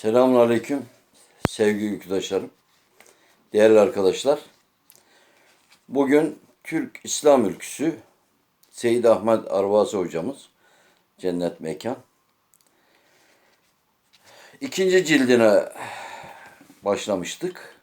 Selamünaleyküm sevgili arkadaşlarım, değerli arkadaşlar. Bugün Türk İslam Ülküsü Seyyid Ahmet Arvasi hocamız Cennet Mekan. İkinci cildine başlamıştık.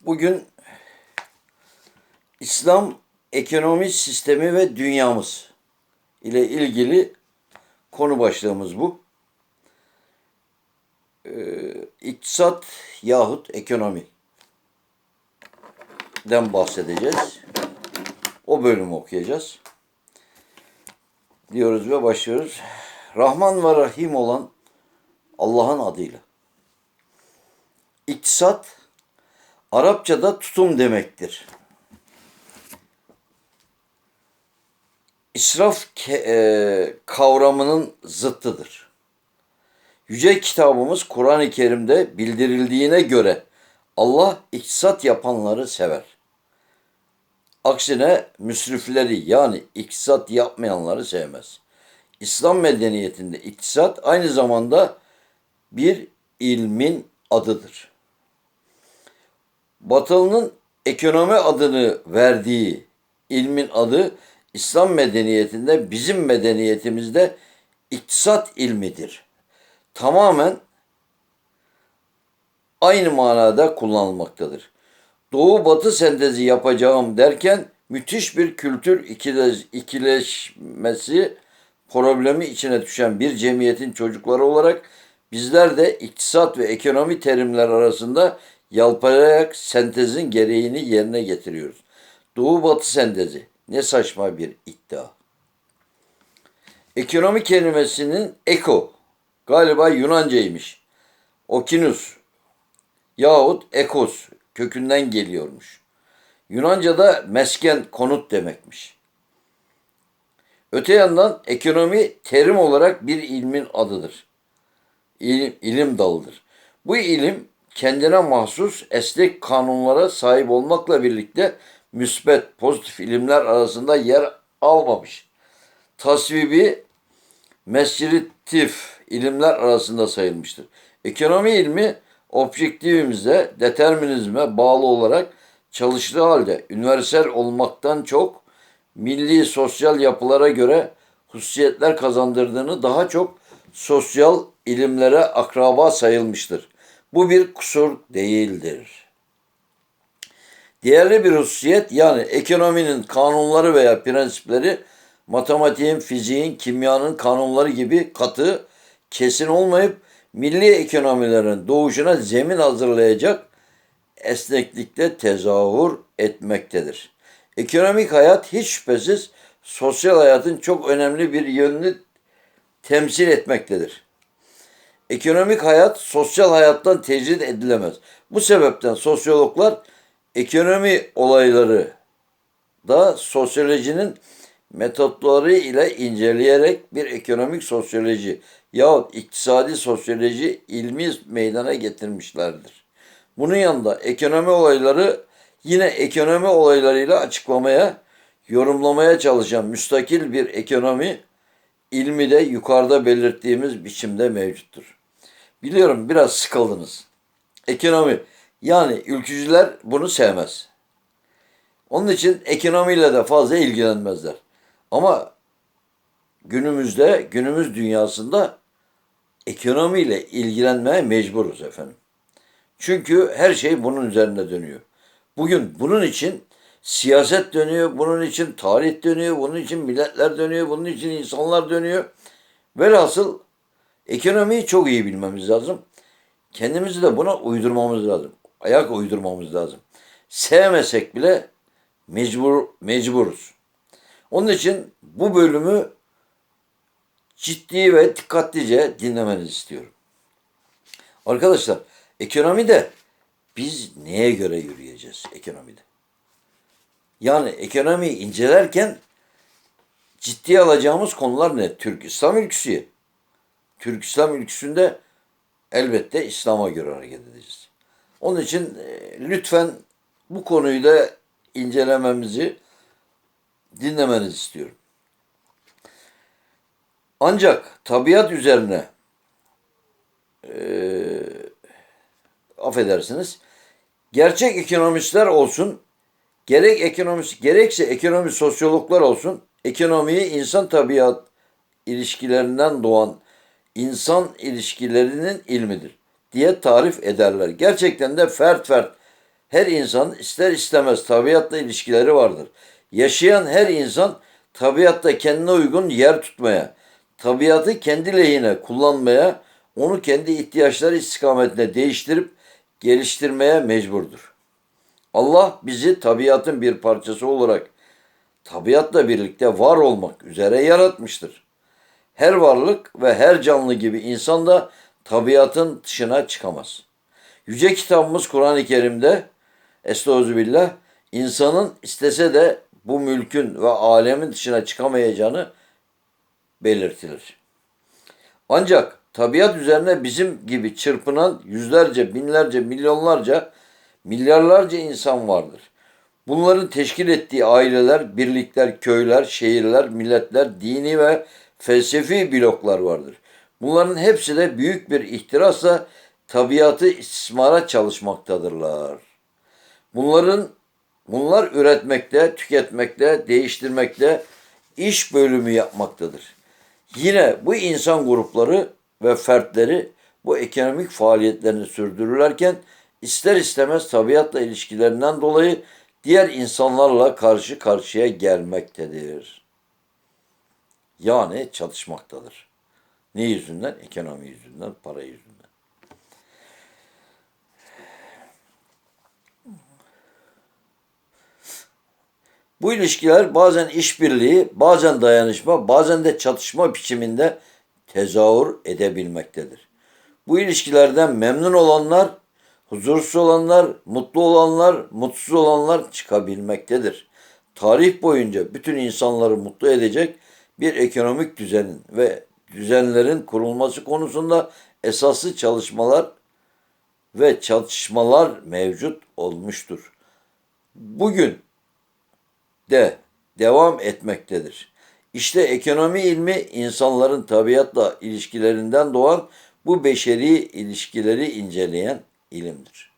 Bugün İslam ekonomi sistemi ve dünyamız ile ilgili konu başlığımız bu. Ee, iktisat yahut ekonomi den bahsedeceğiz. O bölümü okuyacağız. Diyoruz ve başlıyoruz. Rahman ve Rahim olan Allah'ın adıyla. İktisat Arapçada tutum demektir. İsraf ke- e, kavramının zıttıdır. Yüce kitabımız Kur'an-ı Kerim'de bildirildiğine göre Allah iktisat yapanları sever. Aksine müsrifleri yani iktisat yapmayanları sevmez. İslam medeniyetinde iktisat aynı zamanda bir ilmin adıdır. Batılı'nın ekonomi adını verdiği ilmin adı İslam medeniyetinde bizim medeniyetimizde iktisat ilmidir. Tamamen aynı manada kullanılmaktadır. Doğu batı sentezi yapacağım derken müthiş bir kültür ikileş, ikileşmesi problemi içine düşen bir cemiyetin çocukları olarak bizler de iktisat ve ekonomi terimler arasında yalpalayarak sentezin gereğini yerine getiriyoruz. Doğu batı sentezi ne saçma bir iddia. Ekonomi kelimesinin eko galiba Yunancaymış. Okinus yahut ekos kökünden geliyormuş. Yunanca'da mesken konut demekmiş. Öte yandan ekonomi terim olarak bir ilmin adıdır. İlim, ilim dalıdır. Bu ilim kendine mahsus esnek kanunlara sahip olmakla birlikte müsbet, pozitif ilimler arasında yer almamış. Tasvibi mesciritif ilimler arasında sayılmıştır. Ekonomi ilmi objektivimize, determinizme bağlı olarak çalıştığı halde üniversal olmaktan çok milli sosyal yapılara göre hususiyetler kazandırdığını daha çok sosyal ilimlere akraba sayılmıştır. Bu bir kusur değildir. Diğerli bir hususiyet yani ekonominin kanunları veya prensipleri matematiğin, fiziğin, kimyanın kanunları gibi katı, kesin olmayıp milli ekonomilerin doğuşuna zemin hazırlayacak esneklikte tezahür etmektedir. Ekonomik hayat hiç şüphesiz sosyal hayatın çok önemli bir yönünü temsil etmektedir. Ekonomik hayat sosyal hayattan tecrit edilemez. Bu sebepten sosyologlar ekonomi olayları da sosyolojinin metotları ile inceleyerek bir ekonomik sosyoloji yahut iktisadi sosyoloji ilmi meydana getirmişlerdir. Bunun yanında ekonomi olayları yine ekonomi olaylarıyla açıklamaya, yorumlamaya çalışan müstakil bir ekonomi ilmi de yukarıda belirttiğimiz biçimde mevcuttur. Biliyorum biraz sıkıldınız. Ekonomi yani ülkücüler bunu sevmez. Onun için ekonomiyle de fazla ilgilenmezler. Ama günümüzde, günümüz dünyasında ekonomiyle ilgilenmeye mecburuz efendim. Çünkü her şey bunun üzerine dönüyor. Bugün bunun için siyaset dönüyor, bunun için tarih dönüyor, bunun için milletler dönüyor, bunun için insanlar dönüyor. Velhasıl ekonomiyi çok iyi bilmemiz lazım. Kendimizi de buna uydurmamız lazım. Ayak uydurmamız lazım. Sevmesek bile mecbur mecburuz. Onun için bu bölümü ciddi ve dikkatlice dinlemenizi istiyorum. Arkadaşlar ekonomide biz neye göre yürüyeceğiz ekonomide? Yani ekonomiyi incelerken ciddiye alacağımız konular ne? Türk İslam ülküsü. Türk İslam ülküsünde elbette İslam'a göre hareket edeceğiz. Onun için e, lütfen bu konuyu da incelememizi dinlemenizi istiyorum. Ancak tabiat üzerine eee affedersiniz gerçek ekonomistler olsun gerek ekonomist gerekse ekonomi sosyologlar olsun ekonomiyi insan tabiat ilişkilerinden doğan insan ilişkilerinin ilmidir diye tarif ederler. Gerçekten de fert fert her insan ister istemez tabiatla ilişkileri vardır. Yaşayan her insan tabiatta kendine uygun yer tutmaya, tabiatı kendi lehine kullanmaya, onu kendi ihtiyaçları istikametine değiştirip geliştirmeye mecburdur. Allah bizi tabiatın bir parçası olarak tabiatla birlikte var olmak üzere yaratmıştır. Her varlık ve her canlı gibi insan da tabiatın dışına çıkamaz. Yüce kitabımız Kur'an-ı Kerim'de Estağfirullah insanın istese de bu mülkün ve alemin dışına çıkamayacağını belirtilir. Ancak tabiat üzerine bizim gibi çırpınan yüzlerce, binlerce, milyonlarca, milyarlarca insan vardır. Bunların teşkil ettiği aileler, birlikler, köyler, şehirler, milletler, dini ve felsefi bloklar vardır. Bunların hepsi de büyük bir ihtirasla tabiatı istismara çalışmaktadırlar. Bunların bunlar üretmekte, tüketmekte, değiştirmekte, iş bölümü yapmaktadır. Yine bu insan grupları ve fertleri bu ekonomik faaliyetlerini sürdürürlerken ister istemez tabiatla ilişkilerinden dolayı diğer insanlarla karşı karşıya gelmektedir. Yani çatışmaktadır. Ne yüzünden? Ekonomi yüzünden, para yüzünden. Bu ilişkiler bazen işbirliği, bazen dayanışma, bazen de çatışma biçiminde tezahür edebilmektedir. Bu ilişkilerden memnun olanlar, huzursuz olanlar, mutlu olanlar, mutsuz olanlar çıkabilmektedir. Tarih boyunca bütün insanları mutlu edecek bir ekonomik düzenin ve düzenlerin kurulması konusunda esaslı çalışmalar ve çatışmalar mevcut olmuştur. Bugün de devam etmektedir. İşte ekonomi ilmi insanların tabiatla ilişkilerinden doğan bu beşeri ilişkileri inceleyen ilimdir.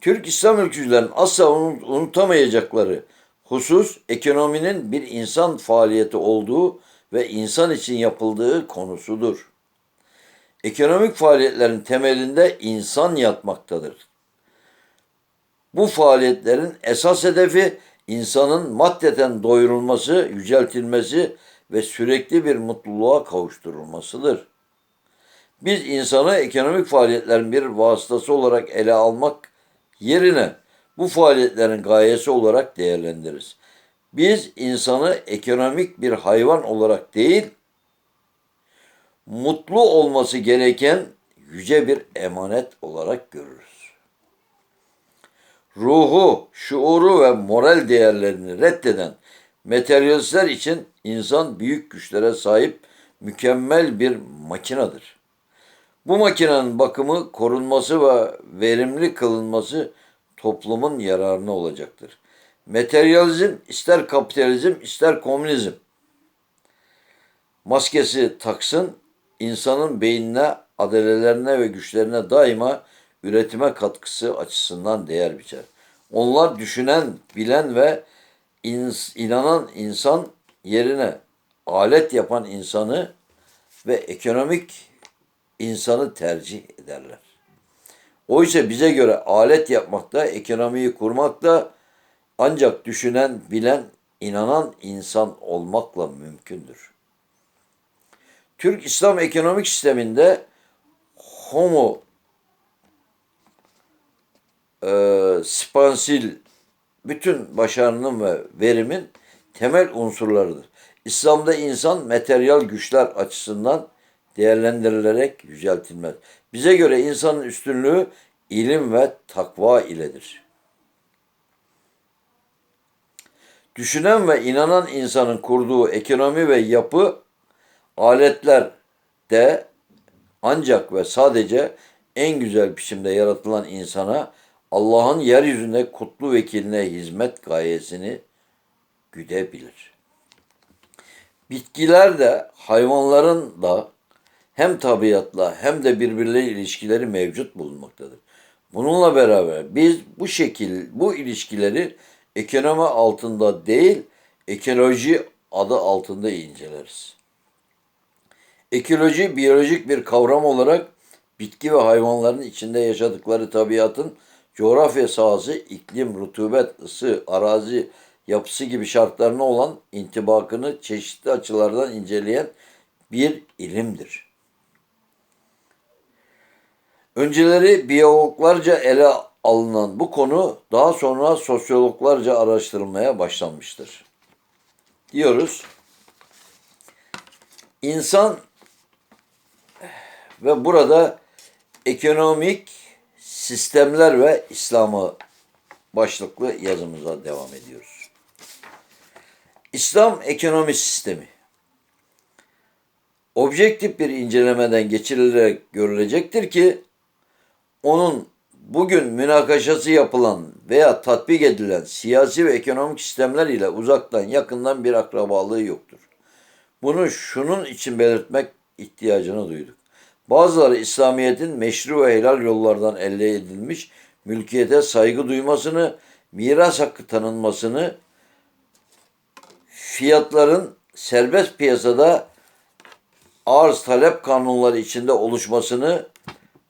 Türk İslam ülkücülerin asla unutamayacakları husus ekonominin bir insan faaliyeti olduğu ve insan için yapıldığı konusudur. Ekonomik faaliyetlerin temelinde insan yatmaktadır. Bu faaliyetlerin esas hedefi insanın maddeten doyurulması, yüceltilmesi ve sürekli bir mutluluğa kavuşturulmasıdır. Biz insanı ekonomik faaliyetlerin bir vasıtası olarak ele almak yerine bu faaliyetlerin gayesi olarak değerlendiririz. Biz insanı ekonomik bir hayvan olarak değil, mutlu olması gereken yüce bir emanet olarak görürüz. Ruhu, şuuru ve moral değerlerini reddeden materyalistler için insan büyük güçlere sahip mükemmel bir makinedir. Bu makinenin bakımı, korunması ve verimli kılınması toplumun yararına olacaktır. Materyalizm ister kapitalizm ister komünizm maskesi taksın insanın beynine, adalelerine ve güçlerine daima üretime katkısı açısından değer biçer. Onlar düşünen, bilen ve ins inanan insan yerine alet yapan insanı ve ekonomik insanı tercih ederler. Oysa bize göre alet yapmakta, ekonomiyi kurmakta ancak düşünen, bilen, inanan insan olmakla mümkündür. Türk İslam ekonomik sisteminde homo e, spansil bütün başarının ve verimin temel unsurlarıdır. İslam'da insan materyal güçler açısından değerlendirilerek yüceltilmez. Bize göre insanın üstünlüğü ilim ve takva iledir. Düşünen ve inanan insanın kurduğu ekonomi ve yapı aletler de ancak ve sadece en güzel biçimde yaratılan insana Allah'ın yeryüzünde kutlu vekiline hizmet gayesini güdebilir. Bitkiler de hayvanların da hem tabiatla hem de birbirleriyle ilişkileri mevcut bulunmaktadır. Bununla beraber biz bu şekil bu ilişkileri ekonomi altında değil ekoloji adı altında inceleriz. Ekoloji biyolojik bir kavram olarak bitki ve hayvanların içinde yaşadıkları tabiatın coğrafya sahası, iklim, rutubet, ısı, arazi yapısı gibi şartlarına olan intibakını çeşitli açılardan inceleyen bir ilimdir. Önceleri biyologlarca ele alınan bu konu daha sonra sosyologlarca araştırılmaya başlanmıştır. Diyoruz. İnsan ve burada ekonomik sistemler ve İslam'ı başlıklı yazımıza devam ediyoruz. İslam ekonomi sistemi objektif bir incelemeden geçirilerek görülecektir ki onun bugün münakaşası yapılan veya tatbik edilen siyasi ve ekonomik sistemler ile uzaktan yakından bir akrabalığı yoktur. Bunu şunun için belirtmek ihtiyacını duyduk. Bazıları İslamiyet'in meşru ve helal yollardan elde edilmiş mülkiyete saygı duymasını, miras hakkı tanınmasını, fiyatların serbest piyasada arz talep kanunları içinde oluşmasını,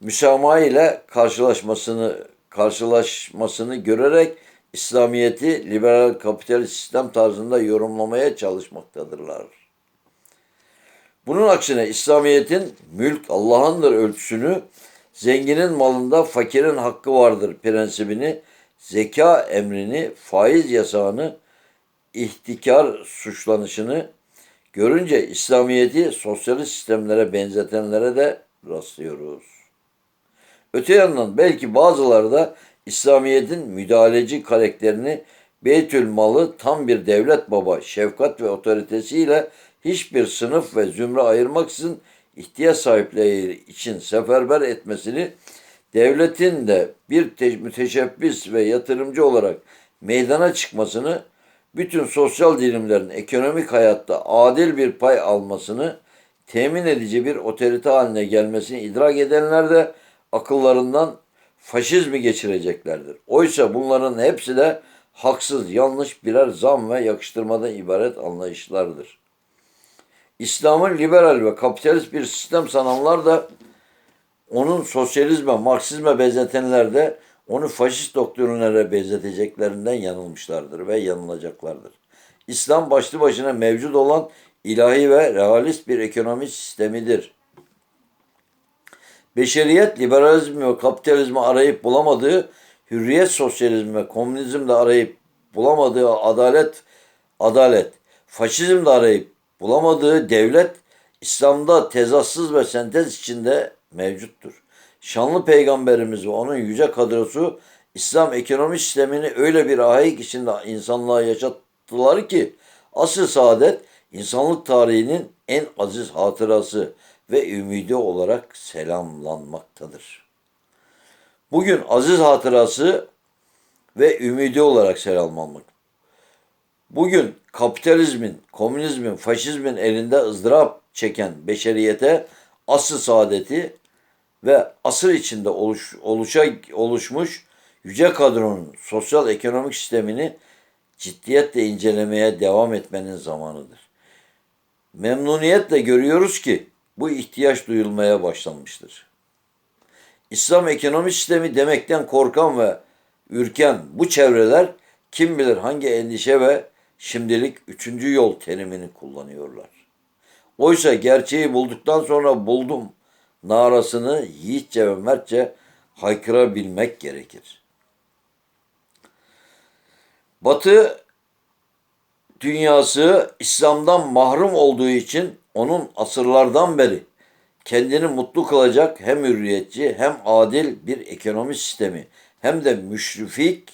müsamaha ile karşılaşmasını karşılaşmasını görerek İslamiyet'i liberal kapitalist sistem tarzında yorumlamaya çalışmaktadırlar. Bunun aksine İslamiyet'in mülk Allah'ındır ölçüsünü, zenginin malında fakirin hakkı vardır prensibini, zeka emrini, faiz yasağını, ihtikar suçlanışını görünce İslamiyet'i sosyalist sistemlere benzetenlere de rastlıyoruz. Öte yandan belki bazıları da İslamiyet'in müdahaleci karakterini Beytül malı tam bir devlet baba şefkat ve otoritesiyle hiçbir sınıf ve zümre ayırmaksızın ihtiyaç sahipleri için seferber etmesini, devletin de bir te- müteşebbis ve yatırımcı olarak meydana çıkmasını, bütün sosyal dilimlerin ekonomik hayatta adil bir pay almasını, temin edici bir otorite haline gelmesini idrak edenler de akıllarından faşizmi geçireceklerdir. Oysa bunların hepsi de haksız, yanlış birer zam ve yakıştırmadan ibaret anlayışlardır. İslam'ın liberal ve kapitalist bir sistem sananlar da onun sosyalizme, Marksizme benzetenler de onu faşist doktrinlere benzeteceklerinden yanılmışlardır ve yanılacaklardır. İslam başlı başına mevcut olan ilahi ve realist bir ekonomi sistemidir. Beşeriyet liberalizmi ve kapitalizmi arayıp bulamadığı, hürriyet sosyalizmi ve komünizm de arayıp bulamadığı adalet, adalet, faşizm de arayıp bulamadığı devlet İslam'da tezatsız ve sentez içinde mevcuttur. Şanlı peygamberimiz ve onun yüce kadrosu İslam ekonomi sistemini öyle bir ahik içinde insanlığa yaşattılar ki asıl saadet insanlık tarihinin en aziz hatırası ve ümidi olarak selamlanmaktadır. Bugün aziz hatırası ve ümidi olarak selamlanmak. Bugün kapitalizmin, komünizmin, faşizmin elinde ızdırap çeken beşeriyete asıl saadeti ve asır içinde oluş, oluşa, oluşmuş yüce kadronun sosyal ekonomik sistemini ciddiyetle incelemeye devam etmenin zamanıdır. Memnuniyetle görüyoruz ki bu ihtiyaç duyulmaya başlanmıştır. İslam ekonomi sistemi demekten korkan ve ürken bu çevreler kim bilir hangi endişe ve şimdilik üçüncü yol terimini kullanıyorlar. Oysa gerçeği bulduktan sonra buldum narasını yiğitçe ve mertçe haykırabilmek gerekir. Batı dünyası İslam'dan mahrum olduğu için onun asırlardan beri kendini mutlu kılacak hem hürriyetçi hem adil bir ekonomi sistemi hem de müşrifik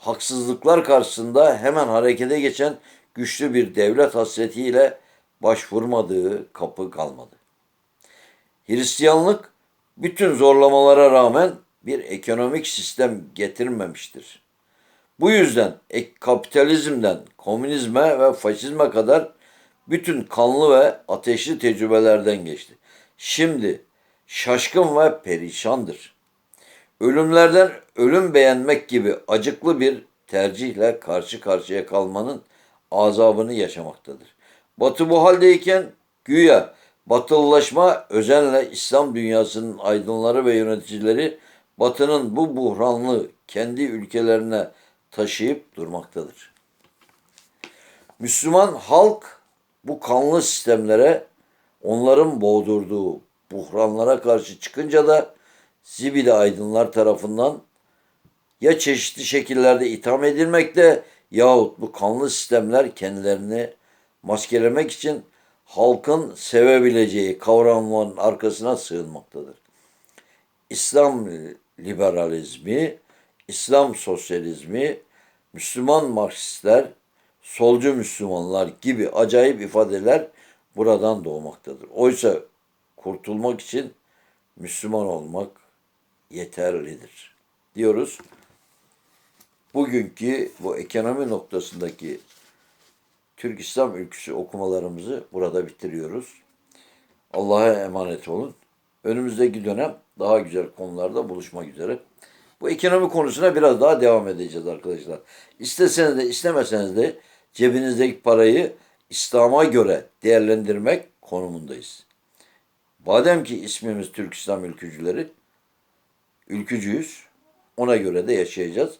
haksızlıklar karşısında hemen harekete geçen güçlü bir devlet hasretiyle başvurmadığı kapı kalmadı. Hristiyanlık bütün zorlamalara rağmen bir ekonomik sistem getirmemiştir. Bu yüzden kapitalizmden komünizme ve faşizme kadar bütün kanlı ve ateşli tecrübelerden geçti. Şimdi şaşkın ve perişandır. Ölümlerden ölüm beğenmek gibi acıklı bir tercihle karşı karşıya kalmanın azabını yaşamaktadır. Batı bu haldeyken güya batılılaşma özenle İslam dünyasının aydınları ve yöneticileri Batı'nın bu buhranlı kendi ülkelerine taşıyıp durmaktadır. Müslüman halk bu kanlı sistemlere onların boğdurduğu buhranlara karşı çıkınca da zibidi aydınlar tarafından ya çeşitli şekillerde itham edilmekte yahut bu kanlı sistemler kendilerini maskelemek için halkın sevebileceği kavramların arkasına sığınmaktadır. İslam liberalizmi, İslam sosyalizmi, Müslüman Marksistler, solcu Müslümanlar gibi acayip ifadeler buradan doğmaktadır. Oysa kurtulmak için Müslüman olmak yeterlidir diyoruz. Bugünkü bu ekonomi noktasındaki Türk İslam ülküsü okumalarımızı burada bitiriyoruz. Allah'a emanet olun. Önümüzdeki dönem daha güzel konularda buluşmak üzere. Bu ekonomi konusuna biraz daha devam edeceğiz arkadaşlar. İsteseniz de istemeseniz de cebinizdeki parayı İslam'a göre değerlendirmek konumundayız. Madem ki ismimiz Türk İslam ülkücüleri, ülkücüyüz. Ona göre de yaşayacağız.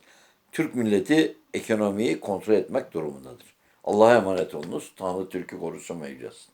Türk milleti ekonomiyi kontrol etmek durumundadır. Allah'a emanet olunuz. Tanrı Türk'ü korusun ve.